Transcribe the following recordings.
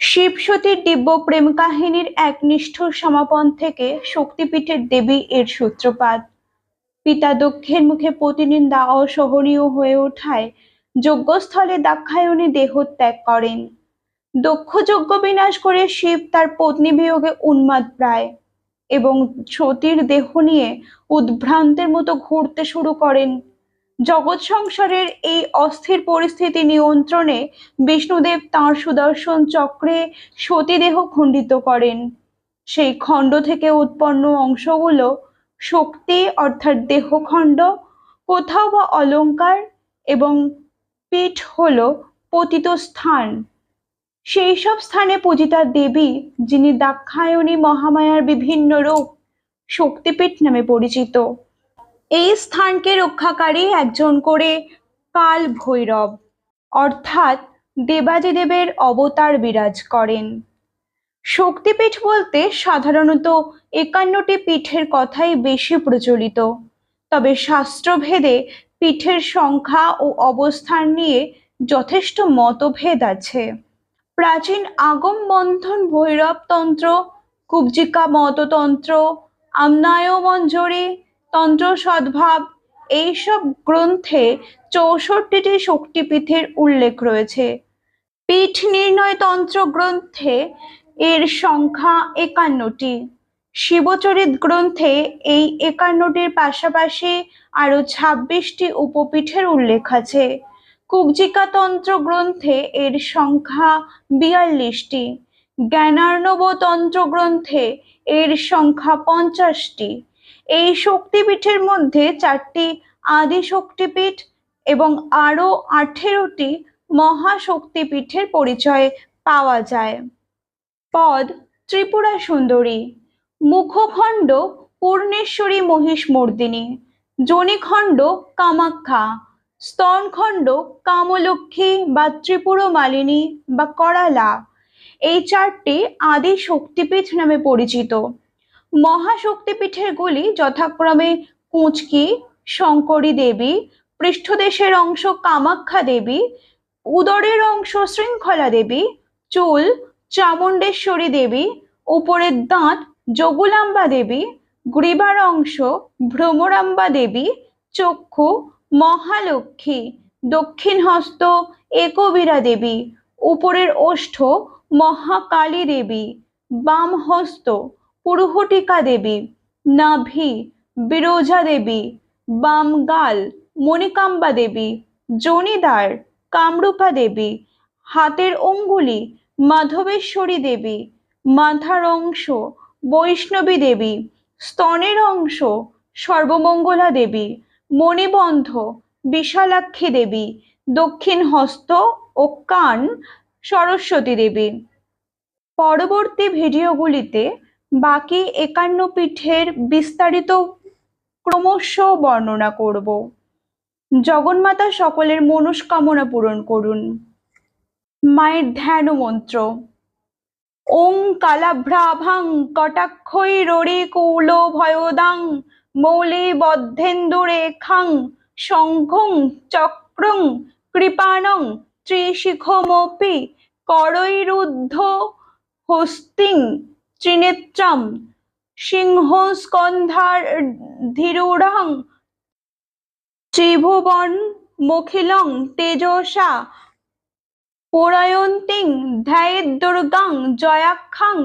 শিব সতীর দিব্য প্রেম কাহিনীর এক নিষ্ঠুর সমাপন থেকে শক্তিপীঠের দেবী এর সূত্রপাত। পিতা দক্ষের মুখে প্রতিনিন্দা অসহনীয় হয়ে ওঠায়, যজ্ঞস্থলে দাক্ষায়ণী দেহ ত্যাগ করেন। দক্ষ যজ্ঞ বিনাশ করে শিব তার পত্নী বিয়োগে উন্মাদ প্রায় এবং সতীর দেহ নিয়ে উদ্ভ্রান্তের মতো ঘুরতে শুরু করেন জগৎ সংসারের এই অস্থির পরিস্থিতি নিয়ন্ত্রণে বিষ্ণুদেব তাঁর সুদর্শন চক্রে সতীদেহ খণ্ডিত করেন। সেই খণ্ড থেকে উৎপন্ন অংশগুলো শক্তি অর্থাৎ দেহখণ্ড, কোথাও বা অলংকার এবং পীঠ হল পতিত স্থান। সেই সব স্থানে পূজিতা দেবী, যিনি দাক্ষায়ণী মহামায়ার বিভিন্ন রূপ শক্তিপীঠ নামে পরিচিত। এই স্থানকে রক্ষাকারী একজন করে কাল ভৈরব, অর্থাৎ দেবাদিদেবের অবতার বিরাজ করেন। শক্তিপীঠ বলতে সাধারণত একান্নটি পীঠের কথাই বেশি প্রচলিত, তবে শাস্ত্রভেদে পীঠের সংখ্যা ও অবস্থান নিয়ে যথেষ্ট মতভেদ আছে। প্রাচীন আগম বন্ধন ভৈরবতন্ত্র, কুব্জিকা মততন্ত্র আমনায় মঞ্জরি তন্ত্র সদ্ভাব এইসব গ্রন্থে চৌষট্টিটি শক্তিপীঠের উল্লেখ রয়েছে। পীঠ নির্ণয় তন্ত্র গ্রন্থে এর সংখ্যা একান্নটি। শিবচরিত গ্রন্থে এই একান্নটির পাশাপাশি আরও ছাব্বিশটি উপপীঠের উল্লেখ আছে। কুব্জিকা তন্ত্র গ্রন্থে এর সংখ্যা বিয়াল্লিশটি। জ্ঞানার্ণব তন্ত্র গ্রন্থে এর সংখ্যা পঞ্চাশটি। এই শক্তিপীঠের মধ্যে চারটি আদি শক্তিপীঠ এবং আরও আঠেরোটি মহাশক্তিপীঠের পরিচয় পাওয়া যায়। পদ ত্রিপুরা সুন্দরী, মুখখণ্ড পূর্ণেশ্বরী মহিষমর্দিনী, জনিখণ্ড কামাখ্যা, স্তনখণ্ড কামলক্ষ্মী বা ত্রিপুর মালিনী বা করালা। এই চারটি আদি শক্তিপীঠ নামে পরিচিত। মহাশক্তিপীঠের গুলি যথাক্রমে কুঁচকি, শঙ্করী দেবী, পৃষ্ঠদেশের অংশ কামাখ্যা দেবী, উদরের অংশ শৃঙ্খলা দেবী, চুল চামুণ্ডেশ্বরী দেবী, উপরের দাঁত যোগুলাম্বা দেবী, গ্রীবার অংশ ভ্রমরাম্বা দেবী, চক্ষু মহালক্ষ্মী দক্ষিণ হস্ত একবীরা দেবী, উপরের ওষ্ঠ মহাকালী দেবী বাম হস্ত পুরুহটিকা দেবী, নাভি, বিরোজা দেবী, বামগাল, মণিকাম্বা দেবী, জনিদার, কামরূপা দেবী, হাতের অঙ্গুলি, মাধবেশ্বরী দেবী, মাথার অংশ, বৈষ্ণবী দেবী, স্তনের অংশ, সর্বমঙ্গলা দেবী, মণিবন্ধ, বিশালাক্ষী দেবী, দক্ষিণ হস্ত ও কান সরস্বতী দেবী। পরবর্তী ভিডিওগুলিতে বাকি একান্ন পীঠের বিস্তারিত ক্রমশ বর্ণনা করব। জগন্মাতা সকলের মনস্কামনা পূরণ করুন। মায়ের ধ্যান মন্ত্র ওং কালাভ্রাভাং কটাক্ষৈ ররি কৌল ভয়োদাং মৌলি বদ্ধেন্দুরেখাং শঙ্খং চক্রং কৃপাণং ত্রিশিখমপি করৈরুদ্ধ হস্তিং ত্রিনেত্রাম সিংহস্কন্ধার ধীরুড়ং ত্রিভুবন মখিলং তেজসা পরায়ন্তিং ধ্যায়দুর্গাং জয়াক্ষাং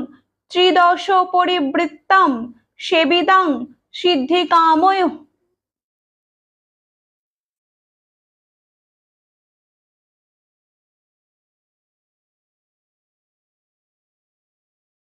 ত্রিদশ পরিবৃত্তাম সেবিদাং সিদ্ধিকাময়